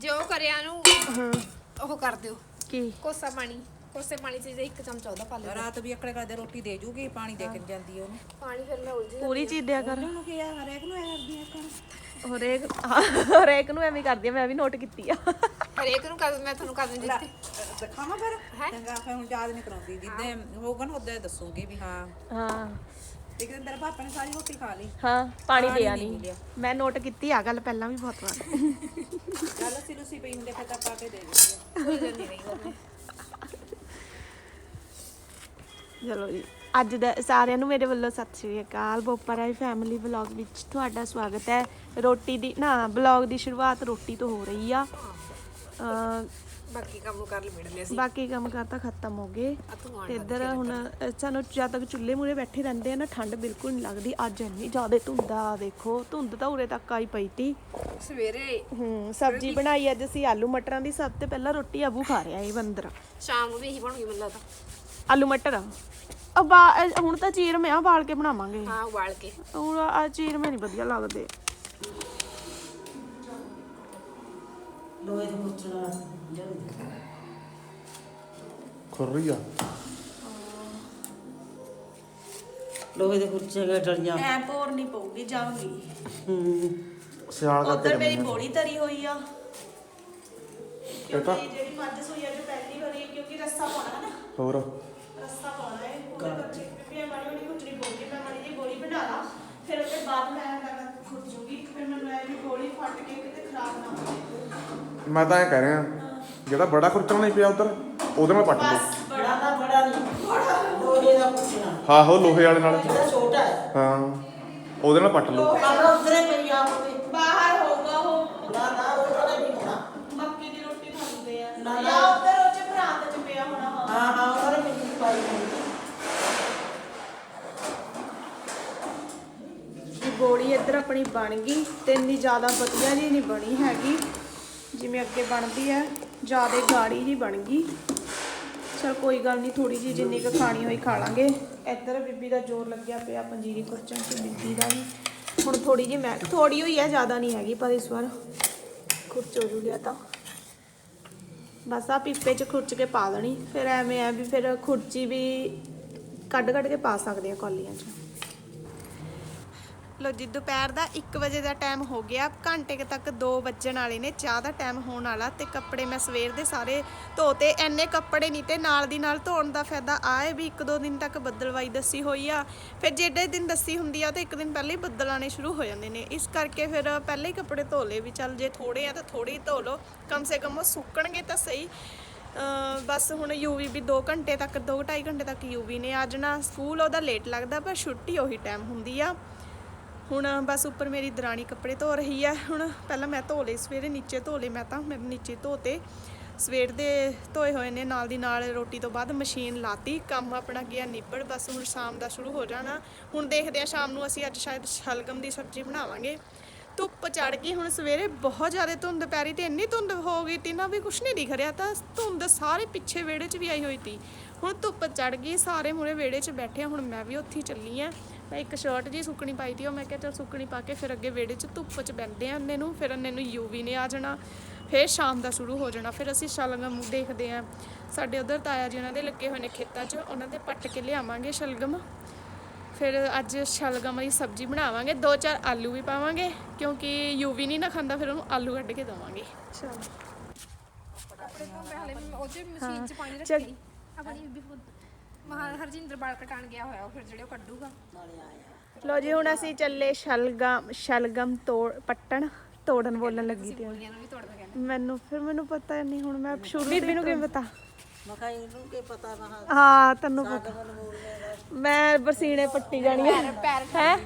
ਜੇ ਉਹ ਕਰਿਆ ਨੂੰ ਹਾਂ। ਉਹ ਕਰ ਦਿਓ। ਕੀ? ਕੋਸਾ ਪਾਣੀ ਕੋਸੇ ਪਾਣੀ ਚ ਜੇ ਇੱਕ ਚਮਚਾ ਉਹਦਾ ਪਾ ਲਿਓ। ਰਾਤ ਵੀ ਅਕੜੇ ਕਰਦੇ ਰੋਟੀ ਦੇ ਜੂਗੀ ਪਾਣੀ ਦੇ ਕੇ ਜਾਂਦੀ ਉਹਨੂੰ। ਪਾਣੀ ਫਿਰ ਮੈਂ ਉਲਝ ਪੂਰੀ ਚੀਜ਼ ਦਿਆ ਕਰ। ਉਹਨੂੰ ਕੀ ਆ ਹਰੇਕ ਨੂੰ ਐ ਕਰਦੀ ਆ ਕਰ। ਹਰੇਕ ਹਰੇਕ ਨੂੰ ਐਵੇਂ ਕਰਦੀ ਆ ਮੈਂ ਵੀ ਨੋਟ ਕੀਤੀ ਆ। ਹਰੇਕ ਨੂੰ ਕਰ ਮੈਂ ਤੁਹਾਨੂੰ ਕਰ ਦਿੰਦੀ ਦਿਖਾਵਾਂ ਫਿਰ? ਚੰਗਾ ਫਿਰ ਹੁਣ ਯਾਦ ਨਹੀਂ ਕਰਾਉਂਦੀ। ਜਿੱਦਾਂ ਹੋਊਗਾ ਨਾ ਉਦੋਂ ਦੱਸੂਗੀ ਵੀ ਹਾਂ। ਹਾਂ। ਇੱਕ ਦਿਨ ਤੇਰੇ ਪਾਪਾ ਨੇ ਸਾਰੀ ਰੋਟੀ ਖਾ ਲਈ। ਹਾਂ ਪਾਣੀ ਪਾਣੀ ਦਿਆ ਨਹੀਂ ਨਹੀਂ। ਮਿਲਿਆ। ਮੈਂ ਨੋਟ ਕੀਤੀ ਆ ਗੱਲ ਪਹਿਲਾਂ ਵੀ ਬਹੁਤ ਵਾਰ। ਕੱਲ ਅਸੀਂ ਲੁੱਸੀ ਪਈ ਹੁੰਦੇ ਫਿਰ ਤਾਂ ਪਾ ਕੇ ਦੇ ਦਿੰਦੀ ਆ। ਕੋਈ ਗੱਲ ਨਹੀਂ ਰਹੀ ਉਹਨੇ ਚਲੋ ਜੀ ਅੱਜ ਦਾ ਸਾਰਿਆਂ ਨੂੰ ਮੇਰੇ ਵੱਲੋਂ ਸਤਿ ਸ਼੍ਰੀ ਅਕਾਲ। ਬੋਪਰਾਈ ਫੈਮਿਲੀ ਵਲੌਗ ਵਿੱਚ ਤੁਹਾਡਾ ਸਵਾਗਤ ਹੈ। ਰੋਟੀ ਦੀ ਨਾ ਵਲੌਗ ਦੀ ਸ਼ੁਰੂਆਤ ਰੋਟੀ ਤੋਂ ਹੋ ਰਹੀ ਆ। ਬਾਕੀ ਕੰਮ ਕਰ ਲੈ ਮਿੜ ਲਿਆ ਸੀ। ਬਾਕੀ ਕੰਮ ਕਾਰ ਤਾਂ ਖਤਮ ਹੋ ਗਏ। ਆ ਤੂੰ ਇੱਧਰ ਹੁਣ ਸਾਨੂੰ ਜਦ ਤੱਕ ਚੁੱਲ੍ਹੇ ਮੂਰੇ ਬੈਠੇ ਰਹਿੰਦੇ ਆ ਨਾ ਠੰਡ ਬਿਲਕੁਲ ਨਹੀਂ ਲੱਗਦੀ। ਅੱਜ ਇੰਨੀ ਜ਼ਿਆਦਾ ਧੁੰਦ ਆ ਦੇਖੋ। ਧੁੰਦ ਤਾਂ ਉਰੇ ਤੱਕ ਆਈ ਪਈ ਤੀ। ਸਵੇਰੇ ਹੂੰ ਸਬਜ਼ੀ ਬਣਾਈ ਅੱਜ ਅਸੀਂ ਆਲੂ ਮਟਰਾਂ ਦੀ। ਸਭ ਤੋਂ ਪਹਿਲਾਂ ਰੋਟੀ ਆਬੂ ਖਾ ਰਿਹਾ ਇਹ ਬੰਦਰ ਸ਼ਾਮ ਨੂੰ ਵੀ ਇਹੀ ਬਣੂਗੀ ਮੈਨੂੰ ਲੱਗਦਾ। ਆਲੂ ਮਟਰ। ਆ ਬਾ- ਇਹ ਹੁਣ ਤਾਂ ਚੀਰ ਮੈਂ ਬਾਲ ਕੇ ਬਣਾਵਾਂਗੇ। ਹਾਂ ਉਬਾਲ ਕੇ। ਹੁਣ ਆ ਚੀਰ ਮੈਂ ਨਹੀਂ ਵਧੀਆ ਲੱਗਦੇ। ਲੋਹੇ ਦੇ ਪੁੱਛਣਾ ਖੁਰ ਰਹੀ ਆ ਲੋਹੇ ਦੇ ਪੁੱਛੇ ਗਏ ਡਲੀਆਂ ਐ ਪੋਰ ਨਹੀਂ ਪਊਗੀ ਜਾਊਗੀ। ਹੂੰ। ਸਿਆਲ ਕਰਕੇ ਉਧਰ ਮੇਰੀ ਜੰਮੀ ਆ। ਬੋੜੀ ਤਰੀ ਹੋਈ ਆ। ਕਿਉਂਕਿ ਜਿਹੜੀ ਮੱਝ ਸੂਈ ਆ ਜੋ ਪਹਿਲੀ ਵਾਰੀ ਕਿਉਂਕਿ ਰੱਸਾ ਪਾਉਣਾ ਹੈ ਨਾ। ਹੋਰ? ਰੱਸਾ ਪਾਉਣਾ ਹੈ ਉਹਦੇ ਬੱਚੇ ਵੀ ਮਾੜੀ ਮਾੜੀ ਕੁਚੜੀ ਪਊਗੀ ਮੈਂ ਮਾੜੀ ਜਿਹੀ ਗੋਲੀ ਬਣਾ ਲਾ। ਫਿਰ ਉਹਦੇ ਬਾਅਦ ਮੈਂ ਜੂਗੀ ਫਿਰ ਮੈਨੂੰ ਐ ਵੀ ਗੋਲੀ ਫਟ ਕੇ ਕਿਤੇ ਖਰਾਬ ਨਾ ਹੋਵੇ। ਮੈਂ ਤਾਂ ਐ ਕਹਿ ਰਿਹਾ ਜਿਹੜਾ ਬੜਾ ਖੁਰਚਾ ਨਹੀਂ ਪਿਆ ਉਧਰ ਉਹਦੇ ਨਾਲ ਪੱਟ ਲਓ। ਬੜਾ ਦਾ ਬੜਾ ਨਹੀਂ ਲੋਹੇ ਦਾ ਪੁੱਛਣਾ। ਹਾਂ ਹੋ ਲੋਹੇ ਵਾਲੇ ਨਾਲ। ਜਿਹੜਾ ਛੋਟਾ ਹੈ। ਹਾਂ ਉਹਦੇ ਨਾਲ ਪੱਟ ਲਓ। ਆਪਣਾ ਉਧਰੇ ਪਈ ਆਪ ਤੇ। ਬਾਹਰ ਹੋਊਗਾ ਉਹ। ਨਾ ਨਾ ਉਹਦਾ ਨਹੀਂ ਹੋਣਾ। ਮੱਕੀ ਦੀ ਰੋਟੀ ਖਾਂਦੇ ਆ। ਨਾ, ਨਾ। ਜਾਂ ਉੱਧਰ ਉਹ ਚ ਭਰਾਤ ਚ ਪਿਆ ਹੋਣਾ ਹਾਂ ਹਾਂ ਹਾਂ ਉਹਦਾ ਨਹੀਂ ਪਾਈ ਹੋਣੀ ਗੋਲੀ ਇੱਧਰ ਆਪਣੀ ਬਣ ਗਈ ਤੇ ਇੰਨੀ ਜ਼ਿਆਦਾ ਵਧੀਆ ਜੀ ਨਹੀਂ ਬਣੀ ਹੈਗੀ, ਜਿਵੇਂ ਅੱਗੇ ਬਣਦੀ ਹੈ, ਜ਼ਿਆਦਾ ਗਾੜੀ ਜੀ ਬਣ ਗਈ। ਚਲ ਕੋਈ ਗੱਲ ਨਹੀਂ ਥੋੜੀ ਜੀ ਜਿੰਨੀ ਕੁ ਖਾਣੀ ਹੋਈ ਖਾ ਲਾਂਗੇ। ਇੱਧਰ ਬੀਬੀ ਦਾ ਜ਼ੋਰ ਲੱਗਿਆ ਪਿਆ, ਪੰਜੀਰੀ ਖੁਰਚਣ ਤੇ ਬੀਬੀ ਦਾ ਵੀ। ਹੁਣ ਥੋੜੀ ਜੀ ਮੈਂ ਥੋੜੀ ਹੋਈ ਹੈ, ਜ਼ਿਆਦਾ ਨਹੀਂ ਹੈਗੀ, ਪਰ ਇਸ ਵਾਰ ਖੁਰਚ ਹੋ ਜੂ ਤਾਂ। ਬਸ ਆ ਪੀਪੇ 'ਚ ਖੁਰਚ ਕੇ ਪਾ ਦੇਣੀ, ਫਿਰ ਐਵੇਂ ਆ ਵੀ ਫਿਰ ਖੁਰਚੀ ਵੀ ਕੱਢ ਕੱਢ ਕੇ ਪਾ ਸਕਦੇ ਆ ਕੌਲੀਆਂ 'ਚ। ਲੋ ਜੀ, ਦੁਪਹਿਰ ਦਾ 1 ਵਜੇ ਦਾ ਟਾਈਮ ਹੋ ਗਿਆ। ਘੰਟੇ ਤੱਕ 2 ਵੱਜਣ ਵਾਲੇ ਨੇ, ਚਾਹ ਦਾ ਟਾਈਮ ਹੋਣ ਵਾਲਾ ਤੇ ਕੱਪੜੇ ਮੈਂ ਸਵੇਰ ਦੇ ਸਾਰੇ ਧੋਤੇ ਐਨੇ ਕੱਪੜੇ ਨਹੀਂ ਤੇ ਨਾਲ ਦੀ ਨਾਲ ਧੋਣ ਦਾ ਫਾਇਦਾ ਆਏ ਵੀ 1-2 ਦਿਨ ਤੱਕ ਬੱਦਲਵਾਈ ਦੱਸੀ ਹੋਈ ਆ। ਫਿਰ ਜਿਹੜੇ ਦਿਨ ਦੱਸੀ ਹੁੰਦੀ ਆ ਤੇ ਇੱਕ ਦਿਨ ਪਹਿਲਾਂ ਹੀ ਬੱਦਲ ਆਣੇ ਸ਼ੁਰੂ ਹੋ ਜਾਂਦੇ ਨੇ। ਇਸ ਕਰਕੇ ਫਿਰ ਪਹਿਲਾਂ ਹੀ ਕੱਪੜੇ ਧੋ ਲਏ ਵੀ ਚੱਲ ਜੇ ਥੋੜੇ ਆ ਤਾਂ ਥੋੜੇ ਹੀ ਧੋ ਲਓ। ਕਮ ਸੇ ਕਮ ਉਹ ਸੁੱਕਣਗੇ ਤਾਂ ਸਹੀ। ਬਸ ਹੁਣ ਯੂਵੀ ਵੀ 2 ਘੰਟੇ ਤੱਕ 2-2.5 ਘੰਟੇ ਤੱਕ ਯੂਵੀ ਨੇ ਅੱਜ ਨਾ ਸਕੂਲ ਉਹਦਾ ਲੇਟ ਲੱਗਦਾ, ਪਰ ਛੁੱਟੀ ਉਹੀ ਟਾਈਮ ਹੁੰਦੀ ਆ। ਹੁਣ ਬਸ ਉੱਪਰ ਮੇਰੀ ਦਰਾਣੀ ਕੱਪੜੇ ਧੋ ਰਹੀ ਹੈ। ਹੁਣ ਪਹਿਲਾਂ ਮੈਂ ਧੋ ਲਏ, ਸਵੇਰੇ ਨੀਚੇ ਧੋ ਲਏ, ਮੈਂ ਤਾਂ ਮੈਂ ਨੀਚੇ ਧੋਤੇ। ਸਵੇਰ ਦੇ ਧੋਏ ਹੋਏ ਨੇ, ਨਾਲ ਦੀ ਨਾਲ ਰੋਟੀ ਤੋਂ ਬਾਅਦ ਮਸ਼ੀਨ ਲਾਤੀ। ਕੰਮ ਆਪਣਾ ਗਿਆ ਨਿਬੜ, ਬਸ ਹੁਣ ਸ਼ਾਮ ਦਾ ਸ਼ੁਰੂ ਹੋ ਜਾਣਾ। ਹੁਣ ਦੇਖਦੇ ਆ ਸ਼ਾਮ ਨੂੰ ਅਸੀਂ ਅੱਜ ਸ਼ਾਇਦ ਸ਼ਲਗਮ ਦੀ ਸਬਜ਼ੀ ਬਣਾਵਾਂਗੇ। ਧੁੱਪ ਚੜ ਗਈ, ਹੁਣ ਸਵੇਰੇ ਬਹੁਤ ਜ਼ਿਆਦਾ ਧੁੰਦ ਪੈ ਰਹੀ ਤੇ ਇੰਨੀ ਧੁੰਦ ਹੋ ਗਈ ਤੀ ਨਾ ਵੀ ਕੁਛ ਨਹੀਂ ਦਿਖ ਰਿਹਾ ਤਾਂ ਧੁੰਦ ਸਾਰੇ ਪਿੱਛੇ ਵਿਹੜੇ 'ਚ ਵੀ ਆਈ ਹੋਈ ਤੀ। ਹੁਣ ਧੁੱਪ ਚੜ ਗਈ, ਸਾਰੇ ਮੂਰੇ ਵਿਹੜੇ 'ਚ ਬੈਠੇ ਆ ਹੁਣ ਮੈਂ ਵੀ ਉੱਥੇ ਚੱਲੀ ਆ ਮੈਂ ਇੱਕ ਸ਼ਰਟ ਜੀ ਸੁੱਕਣੀ ਪਾਈ ਤੀ ਉਹ ਮੈਂ ਕਿਹਾ ਚਲ ਸੁੱਕਣੀ ਪਾ ਕੇ ਫਿਰ ਅੱਗੇ ਵਿਹੜੇ 'ਚ ਧੁੱਪ 'ਚ ਬੈਠਦੇ ਆ ਅੰਨੇ ਨੂੰ ਫਿਰ ਅੰਨੇ ਨੂੰ ਯੂਵੀ ਨੇ ਆ ਜਾਣਾ। ਫਿਰ ਸ਼ਾਮ ਦਾ ਸ਼ੁਰੂ ਹੋ ਜਾਣਾ। ਫਿਰ ਅਸੀਂ ਸ਼ਲਗਮ ਦੇਖਦੇ ਆ। ਸਾਡੇ ਉਧਰ ਤਾਇਆ ਜੀ ਉਹਨਾਂ ਦੇ ਲੱਗੇ ਹੋਏ ਨੇ ਖੇਤਾਂ 'ਚ ਉਹਨਾਂ ਦੇ ਪੱਟ ਕੇ ਲਿਆਵਾਂਗੇ ਸ਼ਲਗਮ। ਫਿਰ ਅੱਜ ਸ਼ਲਗਮ ਦੀ ਸਬਜ਼ੀ ਬਣਾਵਾਂਗੇ ਦੋ ਚਾਰ ਆਲੂ ਵੀ ਪਾਵਾਂਗੇ ਕਿਉਂਕਿ ਯੂਵੀ ਨਹੀਂ ਨਾ ਖਾਂਦਾ ਫਿਰ ਉਹਨੂੰ ਆਲੂ ਕੱਢ ਕੇ ਦੇਵਾਂਗੇ। ਚਲੋ। ਕੱਪੜੇ ਤੋਂ ਮੈਂ ਹਲੇ ਉਹ ਚ ਮਸ਼ੀਨ ਚ ਪਾਣੀ। ਰੱਖੀ। ਆਪਣੀ ਬੀਬੀ ਖੁਦ ਮਹਾ ਹਰਜਿੰਦਰ ਬਾਲ ਕਟਾਣ ਗਿਆ ਹੋਇਆ ਉਹ ਫਿਰ ਜਿਹੜੇ ਉਹ ਕੱਢੂਗਾ। ਲੋ ਜੀ ਹੁਣ ਅਸੀਂ ਚੱਲੇ ਸ਼ਲਗਮ ਸ਼ਲਗਮ ਤੋੜ ਪੱਟਣ ਤੋੜਨ ਬੋਲਣ ਲੱਗੀ ਤੇ ਬੋਲੀਆਂ ਨੂੰ ਵੀ ਤੋੜਦਾ ਕਹਿੰਦਾ ਮੈਨੂੰ ਫਿਰ ਮੈਨੂੰ ਪਤਾ ਨਹੀਂ ਹੁਣ ਮੈਂ ਸ਼ੁਰੂ ਬੀਬੀ ਨੂੰ ਕਿਵੇਂ ਪਤਾ? ਮੈਂ ਕਿਹਾ ਇਹਨੂੰ ਕੀ ਪਤਾ ਹਾਂ ਤੈਨੂੰ ਪਤਾ। ਮੈਂ ਬਰਸੀਨੇ ਪੱਟੀ ਜਾਣੀ ਹੈ ਪੈਰ ਹੈ?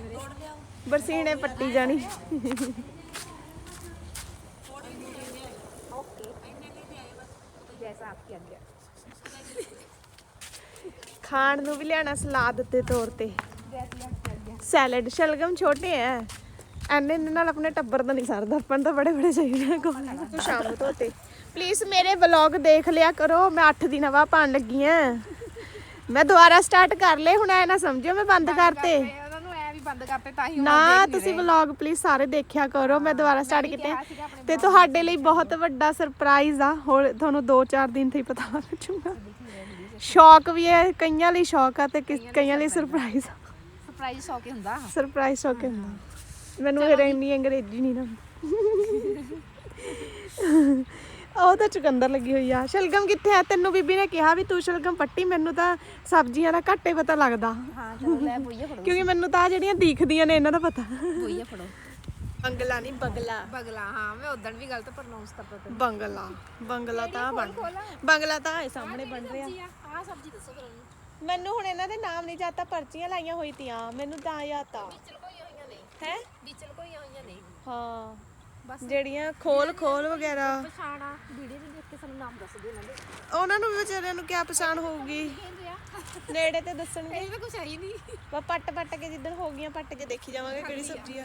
ਬਰਸੀਨੇ ਪੱਟੀ ਜਾਣੀ। ਜੈਸਾ ਆਪਕੀ ਆਗਿਆ ਖਾਣ ਨੂੰ ਵੀ ਲਿਆਣਾ ਸਲਾਦ ਦੇ ਤੌਰ ਤੇ। ਸੈਲਡ ਸ਼ਲਗਮ ਛੋਟੇ ਐ। ਐਨੇ ਇਹਨੇ ਨਾਲ ਆਪਣੇ ਟੱਬਰ ਦਾ ਨਹੀਂ ਸਰਦਾ। ਆਪਾਂ ਨੂੰ ਤਾਂ ਬੜੇ ਬੜੇ ਚਾਹੀਦੇ ਆ ਕੋਲ। ਤੂੰ ਸ਼ਾਮ ਧੋਤੇ। ਪਲੀਜ਼ ਮੇਰੇ ਵਲੌਗ ਦੇਖ ਲਿਆ ਕਰੋ। ਮੈਂ 8 ਦਿਨਾਂ ਬਾਅਦ ਪਾਣ ਲੱਗੀ ਆ। ਮੈਂ ਦੁਬਾਰਾ ਸਟਾਰਟ ਕਰ ਲਏ। ਹੁਣ ਐ ਨਾ ਸਮਝਿਓ ਮੈਂ ਬੰਦ ਕਰਤੇ। ਉਹਨਾਂ ਨੂੰ ਐ ਵੀ ਬੰਦ ਕਰਤੇ ਤਾਂ ਹੀ ਹੁਣ ਨਾ ਦੇਖ ਨਹੀਂ ਤੁਸੀਂ। ਵਲੌਗ ਪਲੀਜ਼ ਸਾਰੇ ਦੇਖਿਆ ਕਰੋ। ਮੈਂ ਦੁਬਾਰਾ ਸਟਾਰਟ ਕੀਤੇ। ਤੇ ਤੁਹਾਡੇ ਲਈ ਬਹੁਤ ਵੱਡਾ ਸਰਪ੍ਰਾਈਜ਼ ਆ। ਹੋਰ ਤੁਹਾਨੂੰ 2-4 ਦਿਨ ਤੇ ਹੀ ਪਤਾ ਲੱਗ ਜੂਗਾ। ਸ਼ੌਕ ਵੀ ਹੈ ਕਈਆਂ ਲਈ ਸ਼ੌਕ ਆ ਤੇ ਕਿਸ- ਕਈਆਂ ਲਈ ਸਰਪ੍ਰਾਈਜ਼ ਸਰਪ੍ਰਾਈਜ਼ ਸ਼ੌਕ ਹੀ ਹੁੰਦਾ। ਸਰਪ੍ਰਾਈਜ਼ ਸ਼ੌਕ ਹੁੰਦਾ। ਮੈਨੂੰ ਫਿਰ ਇੰਨੀ ਅੰਗਰੇਜ਼ੀ ਨਹੀਂ ਨਾ ਉਹ ਤਾਂ ਚੁਕੰਦਰ ਲੱਗੀ ਹੋਈ ਆ। ਸ਼ਲਗਮ ਕਿੱਥੇ ਆ? ਤੈਨੂੰ ਬੀਬੀ ਨੇ ਕਿਹਾ ਵੀ ਤੂੰ ਸ਼ਲਗਮ ਪੱਟੀ ਮੈਨੂੰ ਤਾਂ ਸਬਜ਼ੀਆਂ ਦਾ ਘੱਟੇ ਪਤਾ ਲੱਗਦਾ। ਹਾਂ ਚਲੋ ਲੈ ਬੋਈਆ ਫੜੋ ਕਿਉਂਕਿ ਮੈਨੂੰ ਤਾਂ ਆਹ ਜਿਹੜੀਆਂ ਦਿਖਦੀਆਂ ਨੇ ਇਹਨਾਂ ਦਾ ਪਤਾ। ਬੋਈਆ ਫੜੋ। ਬੰਗਲਾ ਨਹੀਂ ਬਗਲਾ। ਬਗਲਾ ਹਾਂ ਮੈਂ ਉਦੋਂ ਵੀ ਗਲਤ ਪ੍ਰੋਨਾਂਸ ਕਰਤਾ ਤੇ ਬੰਗਲਾ ਬੰਗਲਾ ਤਾਂ ਬਣ ਬੰਗਲਾ ਤਾਂ ਇਹ ਸਾਹਮਣੇ ਬਣ ਰਿਹਾ। ਆ ਸਬਜ਼ੀ ਦੱਸੋ ਉਹਨੂੰ। ਮੈਨੂੰ ਹੁਣ ਇਹਨਾਂ ਦੇ ਨਾਮ ਨਹੀਂ ਜਾਤਾ ਪਰਚੀਆਂ ਲਾਈਆਂ ਹੋਈ ਤੀਆਂ ਮੈਨੂੰ ਤਾਂ ਯਾਦ ਤਾਂ ਚਲ ਕੋਈ ਹੋਈਆਂ ਨਹੀਂ ਹੈ? ਵਿਚਲ ਕੋਈ ਹੋਈਆਂ ਨਹੀਂ ਹਾਂ। ਜਿਹੜੀਆਂ ਖੋਲ ਖੋਲ ਵਗੈਰਾ। ਪਛਾਣਾ ਵੀਡੀਓ ਦੇ ਦੇਖ ਕੇ ਸਾਨੂੰ ਨਾਮ ਦੱਸ ਦਿਓ ਇਹਨਾਂ ਦੇ। ਉਹਨਾਂ ਨੂੰ ਵੀ ਵਿਚਾਰਿਆਂ ਨੂੰ ਕੀ ਪਛਾਣ ਹੋਊਗੀ? ਨੇੜੇ ਤੇ ਦੱਸਣਗੇ। ਇਹ ਤਾਂ ਕੁਛ ਹੈ ਹੀ ਨਹੀਂ। ਵਾ ਪੱਟ ਪੱਟ ਕੇ ਜਿੱਦਣ ਹੋ ਗਈਆਂ ਪੱਟ ਕੇ ਦੇਖੀ ਜਾਵਾਂਗੇ ਕਿਹੜੀ ਸਬਜ਼ੀ ਆ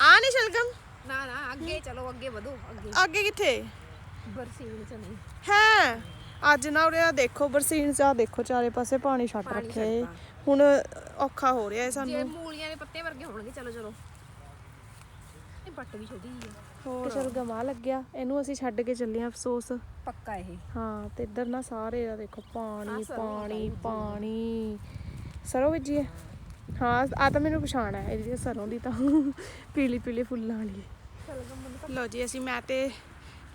ਆ ਨਹੀਂ ਸ਼ਲਗਮ? ਨਾ ਨਾ ਅੱਗੇ ਚਲੋ ਅੱਗੇ ਵਧੋ ਅੱਗੇ। ਅੱਗੇ ਕਿੱਥੇ? ਬਰਸੀਨ ਚ ਨਹੀਂ। ਹੈ? ਅੱਜ ਨਾ ਉਰੇ ਦੇਖੋ ਬਰਸੀਨ ਚ ਆ ਦੇਖੋ ਚਾਰੇ ਪਾਸੇ ਪਾਣੀ ਛੱਟ ਰੱਖਿਆ ਹੁਣ ਔਖਾ ਹੋ ਰਿਹਾ ਜੇ ਸਾਨੂੰ। ਮੂਲੀਆਂ ਦੇ ਪੱਤੇ ਵਰਗੇ ਹੋਣਗੇ ਚਲੋ ਚਲੋ। ਪੱਟ ਵੀ ਛੋਟੀ ਜਿਹੀ ਆ। ਹੋਰ ਸ਼ਲਗਮ ਆ ਲੱਗਿਆ। ਇਹਨੂੰ ਅਸੀਂ ਛੱਡ ਕੇ ਚੱਲੇ ਆ ਅਫਸੋਸ। ਪੱਕਾ ਇਹ। ਹਾਂ ਤੇ ਇੱਧਰ ਨਾ ਸਾਰੇ ਆ ਦੇਖੋ ਪਾਣੀ ਪਾਣੀ ਪਾਣੀ। ਸਰੋਂ ਬੀਜੀ ਹੈ ਹਾਂ ਆ ਤਾਂ ਮੈਨੂੰ ਪਛਾਣ ਹੈ ਇਹਦੀ ਸਰੋਂ ਦੀ ਤਾਂ ਪੀਲੀ ਪੀਲੀ ਫੁੱਲਾਂ ਵਾਲੀ ਲੋ ਜੀ ਅਸੀਂ ਮੈਂ ਤੇ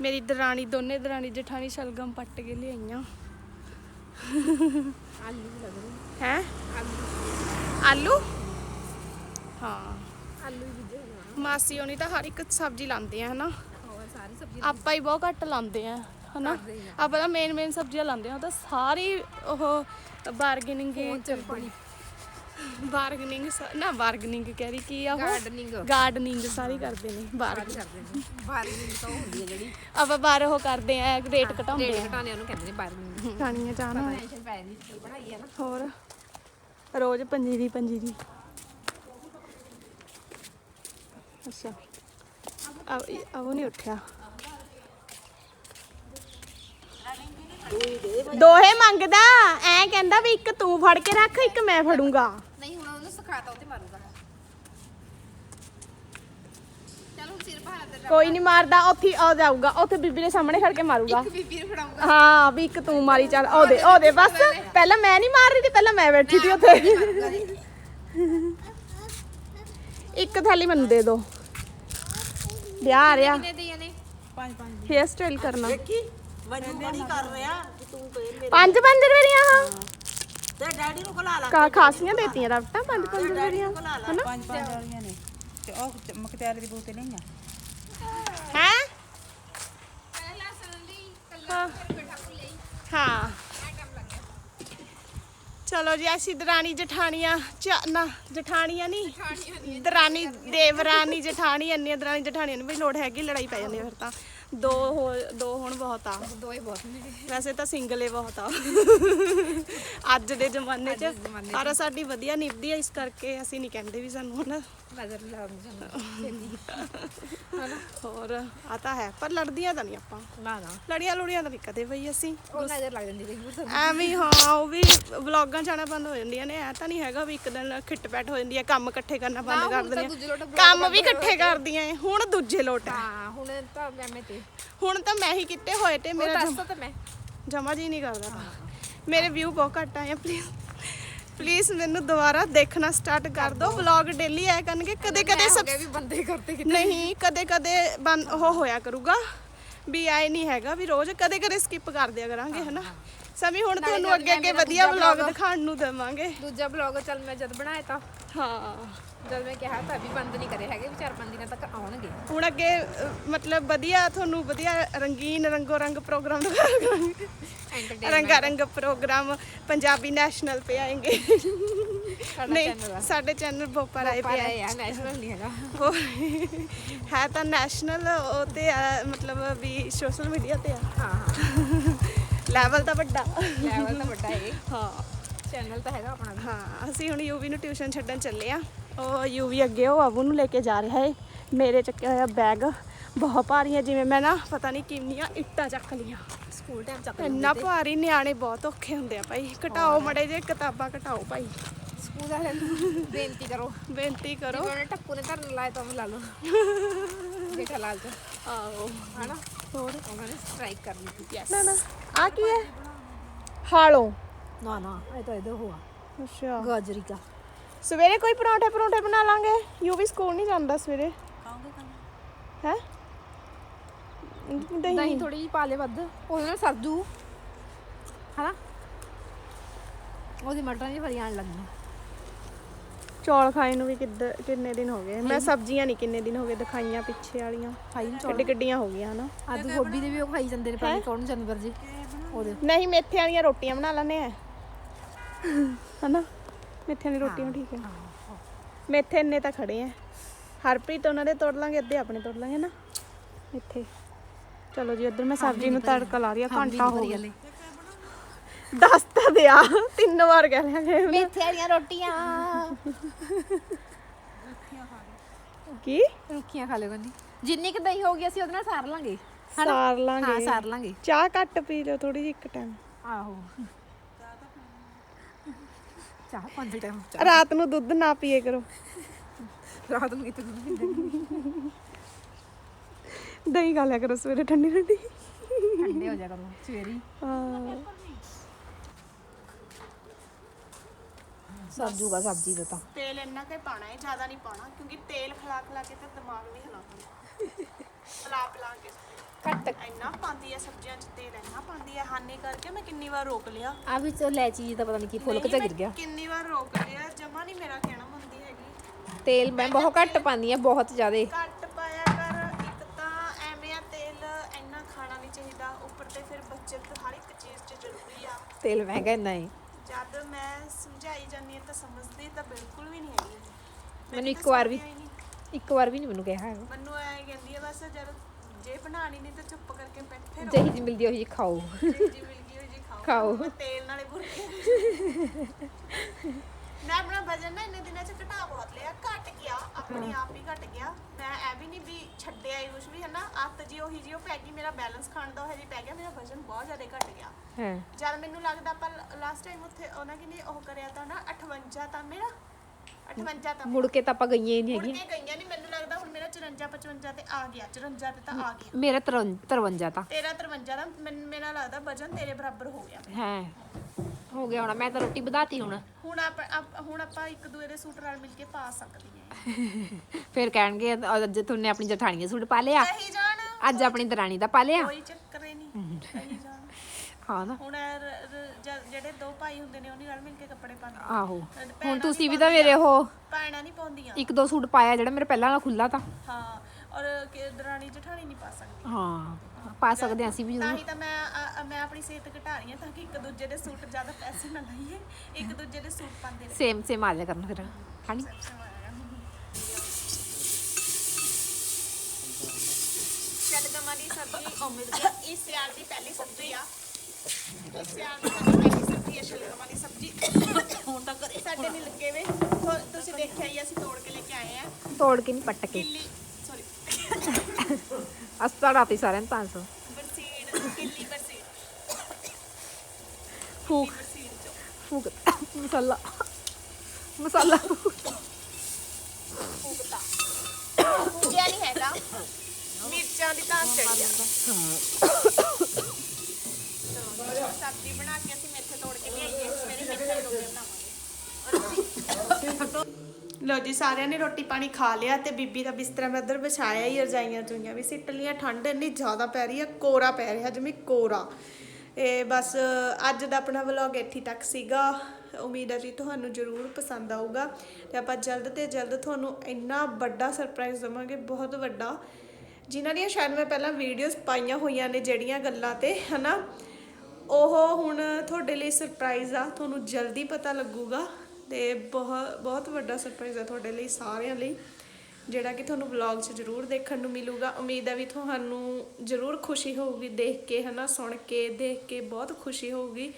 ਮੇਰੀ ਦਰਾਣੀ ਦੋਨੇ ਦਰਾਣੀ ਜਠਾਣੀ ਸ਼ਲਗਮ ਪੱਟ ਕੇ ਲਿਆਈਆਂ। ਆਲੂ ਲੱਗ ਰਹੇ ਹੈ? ਆਲੂ। ਆਲੂ? ਹਾਂ। ਆਲੂ ਵੀ ਬੀਜੇ ਹੋਏ ਆ ਮਾਸੀ ਹੋਣੀ ਤਾਂ ਹਰ ਇੱਕ ਸਬਜ਼ੀ ਲਾਉਂਦੇ ਆ ਹਨਾ? ਹੋਰ ਸਾਰੀ ਸਬਜ਼ੀ ਆਪਾਂ ਹੀ ਬਹੁਤ ਘੱਟ ਲਾਉਂਦੇ ਆ ਹਨਾ? ਆਪਾਂ ਤਾਂ ਮੇਨ ਮੇਨ ਸਬਜ਼ੀਆਂ ਲਾਉਂਦੇ ਆ ਉਹ ਤਾਂ ਸਾਰੀ ਉਹ ਬਾਰਗੇਨਿੰਗ ਪਾਣੀ। ਬਾਰਗੇਨਿੰਗ ਨਾ ਬਾਰਗੇਨਿੰਗ ਕਹਿ ਰਹੀ ਕੀ ਆ ਉਹ? ਗਾਰਡਨਿੰਗ ਗਾਰਡਨਿੰਗ ਸਾਰੀ ਕਰਦੇ ਨੇ ਬਾਰਗੇਨਿੰਗ ਕਰਦੇ ਨੇ। ਬਾਰਗਨਿੰਗ ਤਾਂ ਉਹ ਹੁੰਦੀ ਹੈ ਜਿਹੜੀ। ਆਪਾਂ ਬਾਹਰ ਉਹ ਕਰਦੇ ਆ ਰੇਟ ਘਟਾਉਂਦੇ ਰੇਟ ਆ ਘਟਾਣੇ ਉਹਨੂੰ ਕਹਿੰਦੇ ਨੇ ਬਾਰਗਨਿੰਗ ਖਾਣੀਆਂ ਚਾਹਨਾ ਟੈਨਸ਼ਨ ਪੈ ਜਾਂਦੀ ਸੀ ਬਣਾਈ ਹੈ ਨਾ। ਹੋਰ? ਰੋਜ਼ ਪੰਜੀਰੀ ਪੰਜੀਰੀ। ਅੱਛਾ ਨਹੀਂ ਉੱਠਿਆ ਦੋਹੇ ਮੰਗਦਾ ਐ ਕਹਿੰਦਾ ਵੀ ਇੱਕ ਤੂੰ ਫੜ ਕੇ ਰੱਖ ਇੱਕ ਮੈਂ ਫੜੂੰਗਾ ਨਹੀਂ ਹੁਣ ਉਹਨੂੰ ਸਿਖਾਤਾ ਉਹ ਤੇ ਮਾਰੂਗਾ ਚਲ ਹੁਣ ਸਿਰ ਬਾਹਰ ਅੰਦਰ ਕੋਈ ਨਹੀਂ ਮਾਰਦਾ ਉੱਥੇ ਆ ਜਾਊਗਾ ਉੱਥੇ ਬੀਬੀ ਦੇ ਸਾਹਮਣੇ ਖੜ ਕੇ ਮਾਰੂਗਾ ਬੀਬੀ ਨੂੰ ਫੜਾਉਂਗਾ ਹਾਂ ਵੀ ਇੱਕ ਤੂੰ ਮਾਰੀ ਚੱਲ ਉਹਦੇ ਉਹਦੇ ਬਸ ਪਹਿਲਾਂ ਮੈਂ ਨਹੀਂ ਮਾਰ ਰਹੀ ਸੀ ਪਹਿਲਾਂ ਮੈਂ ਬੈਠੀ ਸੀ ਉੱਥੇ ਇੱਕ ਥੈਲੀ ਮੈਨੂੰ ਦੇ ਦਿਓ। ਵਿਆਹ ਆ ਰਿਹਾ। ਕਿੰਨੇ ਦੀਆਂ ਨੇ ਪੰਜ ਪੰਜ ਹੇਅਰ ਸਟਾਈਲ ਕਰਨਾ। ਦੇਖੀ ਮੈਨੂੰ ਕਰ ਰਿਹਾ। ਕਿ ਤੂੰ ਕਹੇ ਮੇਰੇ ਪੰਜ ਪੰਜ ਰੁਪਏ ਦੀਆਂ ਹਾਂ। ਤੇ ਡੈਡੀ ਨੂੰ ਖਲਾ ਲਾ। ਕਾ ਖਾਸੀਆਂ ਦੇਤੀਆਂ ਰਫਟਾਂ ਪੰਜ ਪੰਜ ਰੁਪਏ ਦੀਆਂ ਹਨਾ? ਪੰਜ ਪੰਜ ਵਾਲੀਆਂ ਨੇ। ਤੇ ਉਹ ਮਕਤਿਆਰ ਦੀ ਬੋਤਲ ਨਹੀਂ ਆ। ਹੈ? ਪਹਿਲਾਂ ਸੁਣ ਲਈ ਕੱਲਾ ਫਿਰ ਬੈਠਾ ਲਈ ਹਾਂ। ਚਲੋ ਜੀ ਅਸੀਂ ਦਰਾਣੀ ਜਠਾਣੀਆਂ ਚ ਨਾ ਜਠਾਣੀਆਂ ਨਹੀਂ ਦਰਾਣੀ ਦੇਵਰਾਣੀ ਜਠਾਣੀ ਇੰਨੀਆਂ ਦਰਾਣੀ ਜਠਾਣੀਆਂ ਨੂੰ ਵੀ ਲੋੜ ਹੈਗੀ ਲੜਾਈ ਪੈ ਜਾਂਦੀ ਆ ਫਿਰ ਤਾਂ। ਦੋ ਹੋ ਦੋ ਹੁਣ ਬਹੁਤ ਆ। ਦੋ ਹੀ ਬਹੁਤ ਨੇ। ਵੈਸੇ ਤਾਂ ਸਿੰਗਲ ਹੀ ਬਹੁਤ ਆ। ਅੱਜ ਦੇ ਜ਼ਮਾਨੇ 'ਚ। ਪਰ ਸਾਡੀ ਵਧੀਆ ਨਿਭਦੀ ਆ ਇਸ ਕਰਕੇ ਅਸੀਂ ਨਹੀਂ ਕਹਿੰਦੇ ਵੀ ਸਾਨੂੰ ਹੁਣ ਨਜ਼ਰ ਲਾਉਂ ਜਾਂਦਾ ਹੋਰ ਆ ਤਾਂ ਹੈ ਪਰ ਲੜਦੀਆਂ ਤਾਂ ਨਹੀਂ ਆਪਾਂ। ਨਾ ਨਾ। ਲੜੀਆਂ ਲੁੜੀਆਂ ਤਾਂ ਨਹੀਂ ਕਦੇ ਬਈ ਅਸੀਂ। ਉਹ ਨਜ਼ਰ ਲੱਗ ਜਾਂਦੀ ਵਾਰ ਐਵੇਂ ਹੀ ਹਾਂ ਉਹ ਵੀ ਵਲੌਗਾਂ ਚਾਣਾ ਬੰਦ ਹੋ ਜਾਂਦੀਆਂ ਨੇ ਐ ਤਾਂ ਨਹੀਂ ਹੈਗਾ ਵੀ ਇੱਕ ਦਿਨ ਖਿੱਟ ਪੈਟ ਹੋ ਜਾਂਦੀ ਹੈ ਕੰਮ ਇਕੱਠੇ ਕਰਨਾ ਬੰਦ ਹੁਣ ਕਰ ਤਾਂ ਦਿੰਦੀਆਂ। ਦੂਜੇ ਲੋਟ vlog ਕੰਮ ਵੀ ਇਕੱਠੇ ਕਰਦੀਆਂ ਏ ਹੁਣ ਦੂਜੇ ਲੋਟ ਹੈ। ਹਾਂ ਹੁਣ ਤਾਂ ਐਵੇਂ ਤੇ। ਹੁਣ ਤਾਂ ਮੈਂ ਹੀ ਕੀਤੇ ਹੋਏ ਤੇ ਮੇਰਾ ਦੱਸ ਤਾਂ ਮੈਂ। ਜਮਾ ਜੀ ਨਹੀਂ ਕਰਦਾ। ਮੇਰੇ ਵਿਊ ਬਹੁਤ ਘੱਟ ਆਏ ਪਲੀਜ਼ ਪਲੀਜ਼ ਮੈਨੂੰ ਦੁਬਾਰਾ ਦੇਖਣਾ ਸਟਾਰਟ ਕਰ ਦਿਓ। ਵਲੌਗ ਡੇਲੀ ਆਇਆ ਕਰਨਗੇ। ਕਦੇ ਕਦੇ ਗਿਆ ਵੀ ਬੰਦੇ ਕਰਤੇ ਕਿ ਨਹੀਂ ਕਦੇ ਕਦੇ ਬੰਦ ਉਹ ਹੋਇਆ ਕਰੂਗਾ। ਵੀ ਆਏ ਨਹੀਂ ਹੈਗਾ ਵੀ ਰੋਜ਼ ਕਦੇ ਕਦੇ ਸਕਿਪ ਕਰ ਦਿਆ ਕਰਾਂਗੇ ਹਨਾ? ਸਮੀ ਹੁਣ ਤੁਹਾਨੂੰ ਅੱਗੇ ਅੱਗੇ ਵਧੀਆ ਵਲੌਗ ਦਿਖਾਉਣ ਨੂੰ ਦੇਵਾਂਗੇ। ਦੂਜਾ ਬਲੌਗ ਚੱਲ ਮੈਂ ਜਦ ਬਣਾਇਆ ਤਾਂ। ਹਾਂ। ਜਦ ਮੈਂ ਕਿਹਾ ਤਾਂ ਵੀ ਬੰਦ ਨਹੀਂ ਕਰੇ ਹੈਗੇ ਵੀ ਚਾਰ ਪੰਜ ਤੱਕ ਆਉਣਗੇ। ਹੁਣ ਅੱਗੇ ਮਤਲਬ ਵਧੀਆ ਤੁਹਾਨੂੰ ਵਧੀਆ ਰੰਗੀਨ ਰੰਗੋ ਰੰਗ ਪ੍ਰੋਗਰਾਮ ਦਿਖਾਵਾਂਗੇ ਰੰਗਾ ਰੰਗ ਪ੍ਰੋਗਰਾਮ ਪੰਜਾਬੀ ਨੈਸ਼ਨਲ ਤੇ ਆਏਗੇ। ਨਹੀਂ ਸਾਡੇ ਚੈਨਲ ਭੋਪਾ ਰਾਏ ਪਿਆ ਹੈ ਨੈਸ਼ਨਲ ਨਹੀਂ ਹੈਗਾ। ਹੈ ਤਾਂ ਨੈਸ਼ਨਲ ਉਹ ਤੇ ਆ, ਮਤਲਬ ਵੀ ਸੋਸ਼ਲ ਮੀਡੀਆ ਤੇ ਆ। ਹਾਂ। ਲੈਵਲ ਤਾਂ ਵੱਡਾ। ਲੈਵਲ ਤਾਂ ਵੱਡਾ ਹੈ ਹਾਂ। ਚੈਨਲ ਤਾਂ ਹੈਗਾ ਆਪਣਾ। ਹਾਂ ਅਸੀਂ ਹੁਣ ਯੂਵੀ ਨੂੰ ਟਿਊਸ਼ਨ ਛੱਡਣ ਚੱਲੇ ਆ। ਉਹ ਯੂਵੀ ਅੱਗੇ ਉਹ ਅਬੂ ਨੂੰ ਲੈ ਕੇ ਜਾ ਰਿਹਾ ਹੈ ਮੇਰੇ ਚੱਕਿਆ ਹੋਇਆ ਬੈਗ ਬਹੁਤ ਭਾਰੀ ਹੈ ਜਿਵੇਂ ਮੈਂ ਨਾ ਪਤਾ ਨਹੀਂ ਕਿੰਨੀਆਂ ਇੱਟਾਂ ਚੱਕ ਲੀਆਂ ਸਕੂਲ ਟਾਈਮ ਚੱਕ ਇੰਨਾ ਭਾਰੀ ਨਿਆਣੇ ਬਹੁਤ ਔਖੇ ਹੁੰਦੇ ਆ ਭਾਈ। ਘਟਾਓ ਮੜੇ ਜੇ ਕਿਤਾਬਾਂ ਘਟਾਓ ਭਾਈ। ਸਕੂਲ ਵਾਲਿਆਂ ਨੂੰ ਬੇਨਤੀ ਕਰੋ। ਬੇਨਤੀ ਕਰੋ। ਜਿਵੇਂ ਉਹਨੇ ਟੱਪੂ ਨੇ ਧਰਨ ਲਾਇਆ ਤਾਂ ਉਹ ਲਾ ਲਓ। ਜੇਠਾ ਲਾਲ ਤੋਂ ਆਓ ਹਨਾ? ਹੋਰ ਉਹਨਾਂ ਨੇ ਸਟ੍ਰਾਈਕ ਕਰ ਲਈ ਯੈਸ ਨਾ ਨਾ। ਆ ਕੀ ਹੈ? ਹਾਲੋ। ਨਾ ਨਾ। ਇਹ ਤਾਂ ਇਹਦਾ ਹੋਆ ਅੱਛਾ। ਗਾਜਰੀ ਦਾ। ਸਵੇਰੇ ਕੋਈ ਪਰੌਂਠੇ ਪਰੌਂਠੇ ਬਣਾ ਲਾਂਗੇ। ਯੂ ਵੀ ਸਕੂਲ ਨਹੀਂ ਜਾਂਦਾ ਸਵੇਰੇ। ਹੈ? ਦਹੀਂ। ਦਹੀਂ ਥੋੜੀ ਜਿਹੀ ਪਾ ਲੈ ਵੱਧ। ਉਹਦੇ ਨਾਲ ਸਰਜੂ ਹਨਾ? ਉਹਦੀ ਮਟਰਾਂ ਦੀ ਫਰੀ ਆਣ ਚੌਲ ਖਾਏ ਨੂੰ ਵੀ ਕਿੱਦ ਕਿੰਨੇ ਦਿਨ ਹੋ ਗਏ? ਮੈਂ ਸਬਜ਼ੀਆਂ ਨਹੀਂ ਕਿੰਨੇ ਦਿਨ ਹੋ ਗਏ ਦਿਖਾਈਆਂ ਪਿੱਛੇ ਵਾਲੀਆਂ। ਖਾਈ ਨੀ ਕਿੱਡੀ ਕਿੱਡੀਆਂ ਹੋ ਗਈਆਂ ਹਨਾ ਆਦੂ ਗੋਭੀ ਦੇ ਵੀ ਉਹ ਖਾਈ ਜਾਂਦੇ ਨੇ ਪਾਣੀ ਕੌਣ ਜਾਨਵਰ ਜੀ। ਉਹਦੇ। ਨਹੀਂ ਮੇਥੇ ਵਾਲੀਆਂ ਰੋਟੀਆਂ ਬਣਾ ਲੈਣੇ ਆ। ਹਨਾ? ਮੇਥੇ ਵਾਲੀ ਰੋਟੀਆਂ ਠੀਕ ਹੈ ਮੇਥੇ ਇੰਨੇ ਤਾਂ ਖੜੇ ਆ। ਹਰਪ੍ਰੀਤ ਉਹਨਾਂ ਦੇ ਤੋੜ ਲਾਂਗੇ ਅੱਧੇ ਆਪਣੇ ਤੋੜ ਲਾਂਗੇ ਨਾ। ਇੱਥੇ। ਚਲੋ ਜੀ ਇੱਧਰ ਮੈਂ ਸਬਜ਼ੀ ਨੂੰ ਤੜਕਾ ਲਾ ਰਹੀ ਆ ਘੰਟਾ ਹੋ ਗਿਆ। ਦੱਸ ਤਾਂ ਦਿਆ ਤਿੰਨ ਵਾਰ ਕਹਿ ਲਿਆ ਜੇ। ਮੇਥੇ ਵਾਲੀਆਂ ਰੋਟੀਆਂ। ਕੀ? ਰੁੱਖੀਆਂ ਖਾ ਲਿਓ ਕਹਿੰਦੀ ਜਿੰਨੀ ਕਿ ਦਹੀਂ ਹੋ ਗਈ ਅਸੀਂ ਉਹਦੇ ਨਾਲ ਸਾਰ ਲਾਂਗੇ। ਸਾਰ ਹਾਂ ਲਾਂਗੇ ਸਾਰ ਲਾਂਗੇ। ਚਾਹ ਘੱਟ ਪੀ ਲਿਓ ਥੋੜੀ ਜਿਹੀ ਇੱਕ ਟਾਈਮ ਆਹੋ। ਚਾਹ ਪੰਜ ਟਾਈਮ ਰਾਤ ਨੂੰ ਦੁੱਧ ਨਾ ਪੀਏ ਕਰੋ। ਰਾਤ ਨੂੰ ਕਿਤੇ ਦੁੱਧ ਪੀਂਦੇ ਦਹੀਂ ਖਾ ਲਿਆ ਕਰੋ ਸਵੇਰੇ ਠੰਡੀ ਠੰਡੀ ਠੰਡੇ ਹੋ ਜਾ ਕਰੋ ਸਵੇਰੀ ਹਾਂ। ਸਬਜ਼ੂਗਾ ਸਬਜ਼ੀ ਦਾ ਤਾਂ। ਤੇਲ ਇੰਨਾ ਕੇ ਪਾਣਾ ਹੈ ਜ਼ਿਆਦਾ ਨਹੀਂ ਪਾਣਾ ਕਿਉਂਕਿ ਤੇਲ ਖਲਾ ਖਲਾ ਕੇ ਤੇ ਦਿਮਾਗ ਵੀ ਹਿਲਾਉਂਦਾ ਖਲਾ ਖਲਾ ਕੇ। ਘੱਟ। ਇੰਨਾ ਪਾਉਂਦੀ ਹੈ ਸਬਜ਼ੀਆਂ 'ਚ ਤੇਲ ਇੰਨਾ ਪਾਉਂਦੀ ਹੈ ਹਾਨੀ ਕਰਕੇ ਮੈਂ ਕਿੰਨੀ ਵਾਰ ਰੋਕ ਲਿਆ। ਆ ਵਿੱਚ ਲੈਚੀ ਜੀ ਦਾ ਪਤਾ ਨਹੀਂ ਕੀ ਫੁੱਲ ਨਹੀਂ, ਕਿਤੇ ਮੈਂ ਗਿਰ ਗਿਆ। ਕਿੰਨੀ ਵਾਰ ਰੋਕ ਲਿਆ ਜਮਾ ਨਹੀਂ ਮੇਰਾ ਕਹਿਣਾ ਮੰਨਦੀ ਹੈਗੀ। ਤੇਲ ਮੈਂ ਬਹੁਤ ਘੱਟ ਪਾਉਂਦੀ ਆ ਬਹੁਤ ਜ਼ਿਆਦੇ। ਘੱਟ ਪਾਇਆ ਕਰ ਇੱਕ ਤਾਂ ਐਵੇਂ ਆ ਤੇਲ ਇੰਨਾ ਖਾਣਾ ਨਹੀਂ ਚਾਹੀਦਾ ਉੱਪਰ ਤੇ ਫਿਰ ਬੱਚਤ ਹਰ ਇੱਕ ਚੀਜ਼ 'ਚ ਜ਼ਰੂਰੀ ਆ। ਤੇਲ ਮਹਿੰਗਾ ਇੰਨਾ ਹੈ ਜਦ ਮੈਂ ਸਮਝਾਈ ਜਾਂਦੀ ਹਾਂ ਤਾਂ ਸਮਝਦੀ ਤਾਂ ਬਿਲਕੁਲ ਵੀ ਨਹੀਂ ਹੈਗੀ। ਮੈਨੂੰ ਇੱਕ ਵਾਰ ਵੀ। ਇੱਕ ਵਾਰ ਵੀ ਨਹੀਂ ਮੈਨੂੰ ਕਿਹਾ ਹੈਗਾ। ਮੈਨੂੰ ਐ ਕਹਿੰਦੀ ਆ ਬਸ ਜਦ ਜੇ ਬਣਾਣੀ ਨਹੀਂ ਤਾਂ ਚੁੱਪ ਕਰਕੇ ਬੈਠੇ ਰਹੋ। ਜਿਹੀ ਜੀ ਮਿਲਦੀ ਉਹੀ ਜੀ ਖਾਓ। ਜੀ ਜੀ ਮਿਲ ਗਈ ਹੋਈ ਜੀ ਖਾਓ। ਖਾਓ। ਤੇਲ ਨਾਲੇ ਬੁਰਕੀ ਮੈਂ ਆਪਣਾ ਵਜਨ ਨਾ ਇੰਨੇ ਦਿਨਾਂ ਚ ਘਟਾ ਬਹੁਤ ਲਿਆ ਘਟ ਗਿਆ ਆਪਣੇ ਆਪ ਹੀ ਘਟ ਗਿਆ। ਮੈਂ ਐ ਵੀ ਨਹੀਂ ਵੀ ਛੱਡਿਆ ਹੀ ਕੁਛ ਵੀ ਹੈ ਨਾ ਆਤ ਜੀ ਉਹੀ ਜੀ ਉਹ ਪੈ ਗਈ ਮੇਰਾ ਬੈਲੈਂਸ ਖਾਣ ਦਾ ਉਹ ਜੀ ਪੈ ਗਿਆ ਮੇਰਾ ਵਜਨ ਬਹੁਤ ਜ਼ਿਆਦਾ ਘਟ ਗਿਆ। ਹਾਂ। ਜਦ ਮੈਨੂੰ ਲੱਗਦਾ ਆਪਾਂ ਲਾਸਟ ਟਾਈਮ ਉੱਥੇ ਉਹਨਾਂ ਕਿਨੇ ਉਹ ਕਰਿਆ ਤਾਂ ਨਾ 58 ਤਾਂ ਮੇਰਾ 58 ਤਾਂ ਮੁੜ ਕੇ ਤਾਂ ਆਪਾਂ ਗਈਆਂ ਹੀ ਨਹੀਂ ਮੁੜ ਹੈਗੀਆਂ। ਕੇ ਗਈਆਂ ਨਹੀਂ ਮੈਨੂੰ ਲੱਗਦਾ ਹੁਣ ਮੇਰਾ 54 55 ਤੇ ਆ ਗਿਆ 54 ਤੇ ਤਾਂ ਆ ਗਿਆ। ਮੇਰਾ 53 ਤਾਂ। ਤੇਰਾ 53 ਦਾ ਮੈਨੂੰ ਮੇਰਾ ਲੱਗਦਾ ਵਜਨ ਤੇਰੇ ਬਰਾਬਰ ਹੋ ਗਿਆ। ਹੈ। ਹੋ ਗਿਆ ਹੁਣ ਮੈਂ ਤਾਂ ਰੋਟੀ ਵਧਾਤੀ ਹੁਣ। ਹੁਣ ਆਪਾਂ ਆਪ- ਹੁਣ ਆਪਾਂ ਇੱਕ ਦੂਏ ਦੇ ਸੂਟ ਨਾਲ ਮਿਲ ਕੇ ਪਾ ਸਕਦੀਆਂ ਫਿਰ ਕਹਿਣਗੇ ਅੱਜ ਤੁਮਨੇ ਆਪਣੀ ਜਠਾਣੀ ਦਾ ਸੂਟ ਪਾ ਲਿਆ। ਕਹੀ ਜਾਣ। ਅੱਜ ਆਪਣੀ ਦਰਾਣੀ ਦਾ ਪਾ ਲਿਆ। ਕੋਈ ਚੱਕਰ ਹੀ ਨਹੀਂ। ਕਹੀ ਜਾਣ। ਹਾਂ ਨਾ। ਹੁਣ ਇਹ ਰ- ਰ- ਜ- ਜਿਹੜੇ ਦੋ ਭਾਈ ਹੁੰਦੇ ਨੇ ਉਹਨੀ ਨਾਲ ਮਿਲ ਕੇ ਕੱਪੜੇ ਪਾਉਂਦੇ ਆਹੋ। ਹੁਣ ਤੁਸੀਂ ਵੀ ਤਾਂ ਮੇਰੇ ਉਹ ਪਾਇਣਾ ਨਹੀਂ ਪਾਉਂਦੀਆਂ। ਇੱਕ ਦੋ ਸੂਟ ਪਾਇਆ ਜਿਹੜਾ ਮੇਰੇ ਪਹਿਲਾਂ ਵਾਲਾ ਖੁੱਲਾ ਤਾਂ। ਹਾਂ ਔਰ ਕਿ ਦਰਾਣੀ ਜਠਾਣੀ ਨਹੀਂ ਪਾ ਸਕਦੀ। ਹਾਂ। ਪਾ ਸਕਦੇ ਹਾਂ ਅਸੀਂ ਵੀ ਤਾਂ ਜ਼ਰੂਰ। ਹੀ ਤਾਂ ਮੈਂ ਅ- ਅ- ਮੈਂ ਆਪਣੀ ਸਿਹਤ ਘਟਾ ਰਹੀ ਹਾਂ ਤਾਂ ਕਿ ਇੱਕ ਦੂਜੇ ਦੇ ਸੂਟ ਜ਼ਿਆਦਾ ਪੈਸੇ ਨਾ ਲਾਈਏ ਇੱਕ ਦੂਜੇ ਦੇ ਸੂਟ ਪਾਉਂਦੇ ਰਹੇ। ਸੇਮ ਸੇਮ ਆ ਜਾ ਕਰਨ ਫਿਰ ਹਾਨੀ ਸ਼ਲਗਮਾਂ ਦੀ ਸਬਜ਼ੀ ਉਮੀਦ ਕਰ ਇਸ ਸਿਆਲ ਦੀ ਪਹਿਲੀ ਸਬਜ਼ੀ ਆ। ਇਸ ਸਿਆਲ ਦੀ ਸਾਡੀ ਪਹਿਲੀ ਸਬਜ਼ੀ ਹੈ ਸ਼ਲਗਮਾਂ ਦੀ ਸਬਜ਼ੀ। ਹੁਣ ਤਾਂ ਘਰੇ। ਸਾਡੇ ਨਹੀਂ ਲੱਗੇ ਵੇ ਤੁ- ਤੁਸੀਂ ਦੇਖਿਆ ਹੀ ਆ, ਅਸੀਂ ਤੋੜ ਕੇ ਲੈ ਕੇ ਆਏ ਆ। ਤੋੜ ਕੇ ਨਹੀਂ ਪੱਟ ਕੇ। ਕਿੱਲੀ ਅਸਤਾ ਰਾਤੀ ਸਾਰਿਆਂ ਨੂੰ 500 ਬਰਸੀਡ ਕਿੱਲੀ ਫੂਕ ਬਰਸੀਡ ਚੋਂ ਫੂਕ ਮਸਾਲਾ ਮਸਾਲਾ ਫੂਕਤਾ ਫੂਕਿਆ ਨਹੀਂ ਹੈਗਾ ਮਿਰਚਾਂ ਦੀ ਤਾਂ ਚੜੀ ਆ ਸਬਜ਼ੀ ਬਣਾ ਕੇ ਅਸੀਂ ਮੇਥੇ ਤੋੜ ਕੇ ਲਿਆਈਏ ਮੇਰੇ ਮੇਥੇ ਡੋਬੇ ਬਣਾਵਾਂਗੇ ਲੋ ਜੀ, ਸਾਰਿਆਂ ਨੇ ਰੋਟੀ ਪਾਣੀ ਖਾ ਲਿਆ ਤੇ ਬੀਬੀ ਦਾ ਬਿਸਤਰਾ ਮੈਂ ਇੱਧਰ ਵਿਛਾਇਆ ਹੀ, ਰਜਾਈਆਂ ਚੁਈਆਂ ਵੀ ਸਿੱਟ ਲੀਆਂ ਠੰਡ ਇੰਨੀ ਜ਼ਿਆਦਾ ਪੈ ਰਹੀ ਹੈ, ਕੋਰਾ ਪੈ ਰਿਹਾ ਜਿਵੇਂ ਕੋਰਾ। ਇਹ ਬਸ, ਅੱਜ ਦਾ ਆਪਣਾ ਵਲੌਗ ਇੱਥੇ ਤੱਕ ਸੀਗਾ। ਉਮੀਦ ਹੈ ਜੀ ਤੁਹਾਨੂੰ ਜ਼ਰੂਰ ਪਸੰਦ ਆਊਗਾ। ਤੇ ਆਪਾਂ ਜਲਦ ਤੇ ਜਲਦ ਤੁਹਾਨੂੰ ਇੰਨਾ ਵੱਡਾ ਸਰਪ੍ਰਾਈਜ਼ ਦਵਾਂਗੇ, ਬਹੁਤ ਵੱਡਾ। ਜਿਨ੍ਹਾਂ ਦੀਆਂ ਸ਼ਾਇਦ ਮੈਂ ਪਹਿਲਾਂ ਵੀਡੀਓਜ਼ ਪਾਈਆਂ ਹੋਈਆਂ ਨੇ ਜਿਹੜੀਆਂ ਗੱਲਾਂ ਤੇ, ਹਨਾ? ਉਹ ਹੁਣ ਤੁਹਾਡੇ ਲਈ ਸਰਪ੍ਰਾਈਜ਼ ਆ, ਤੁਹਾਨੂੰ ਜਲਦੀ ਪਤਾ ਲੱਗੂਗਾ। ਤੇ ਬਹੁਤ ਬਹੁਤ ਵੱਡਾ ਸਰਪ੍ਰਾਈਜ਼ ਆ ਤੁਹਾਡੇ ਲਈ ਸਾਰਿਆਂ ਲਈ, ਜਿਹੜਾ ਕਿ ਤੁਹਾਨੂੰ ਵਲੌਗ 'ਚ ਜ਼ਰੂਰ ਦੇਖਣ ਨੂੰ ਮਿਲੂਗਾ। ਉਮੀਦ ਹੈ ਵੀ ਤੁਹਾਨੂੰ ਜ਼ਰੂਰ ਖੁਸ਼ੀ ਹੋਊਗੀ ਦੇਖ ਕੇ, ਹਨਾ, ਸੁਣ ਕੇ, ਦੇਖ ਕੇ ਬਹੁਤ ਖੁਸ਼ੀ ਹੋਊਗੀ।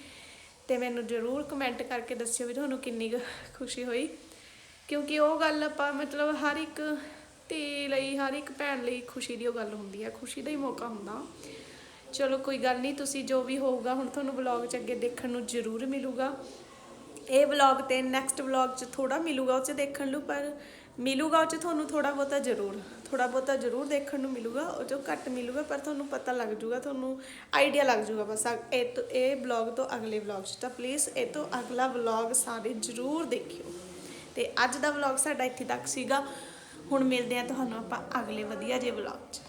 ਤੇ ਮੈਨੂੰ ਜ਼ਰੂਰ ਕਮੈਂਟ ਕਰਕੇ ਦੱਸਿਓ ਵੀ ਤੁਹਾਨੂੰ ਕਿੰਨੀ ਕੁ ਖੁਸ਼ੀ ਹੋਈ। ਕਿਉਂਕਿ ਉਹ ਗੱਲ ਆਪਾਂ ਮਤਲਬ ਹਰ ਇੱਕ ਧੀ ਲਈ, ਹਰ ਇੱਕ ਭੈਣ ਲਈ ਖੁਸ਼ੀ ਦੀ ਉਹ ਗੱਲ ਹੁੰਦੀ ਹੈ। ਖੁਸ਼ੀ ਦਾ ਹੀ ਮੌਕਾ ਹੁੰਦਾ। ਚਲੋ ਕੋਈ ਗੱਲ ਨਹੀਂ, ਤੁਸੀਂ ਜੋ ਵੀ ਹੋਊਗਾ ਹੁਣ ਤੁਹਾਨੂੰ ਵਲੌਗ 'ਚ ਅੱਗੇ ਦੇਖਣ ਨੂੰ ਜ਼ਰੂਰ ਮਿਲੂਗਾ। ਇਹ ਵਲੌਗ ਤੇ ਨੈਕਸਟ ਵਲੌਗ 'ਚ ਥੋੜਾ ਮਿਲੂਗਾ, ਉਹ 'ਚ ਦੇਖਣ ਨੂੰ, ਪਰ ਮਿਲੂਗਾ ਉਹ 'ਚ ਤੁਹਾਨੂੰ ਥੋੜਾ ਬਹੁਤਾ ਜ਼ਰੂਰ ਥੋੜਾ ਬਹੁਤਾ ਜ਼ਰੂਰ ਦੇਖਣ ਨੂੰ ਮਿਲੂਗਾ, ਉਹ 'ਚੋਂ ਘੱਟ ਮਿਲੂਗਾ, ਪਰ ਤੁਹਾਨੂੰ ਪਤਾ ਲੱਗ ਜੂਗਾ ਤੁਹਾਨੂੰ ਆਈਡੀਆ ਲੱਗ ਜੂਗਾ ਬਸ। ਅਗ- ਇਹ ਤੋਂ, ਇਹ ਵਲੌਗ ਤੋਂ ਅਗਲੇ ਵਲੌਗ 'ਚ। ਤਾਂ ਪਲੀਜ਼ ਇਹ ਤੋਂ ਅਗਲਾ ਵਲੌਗ ਸਾਰੇ ਜ਼ਰੂਰ ਦੇਖਿਓ। ਤੇ ਅੱਜ ਦਾ ਵਲੌਗ ਸਾਡਾ ਇੱਥੇ ਤੱਕ ਸੀਗਾ। ਹੁਣ ਮਿਲਦੇ ਆ ਤੁਹਾਨੂੰ ਆਪਾਂ ਅਗਲੇ ਵਧੀਆ ਜਿਹੇ ਵਲੌਗ 'ਚ।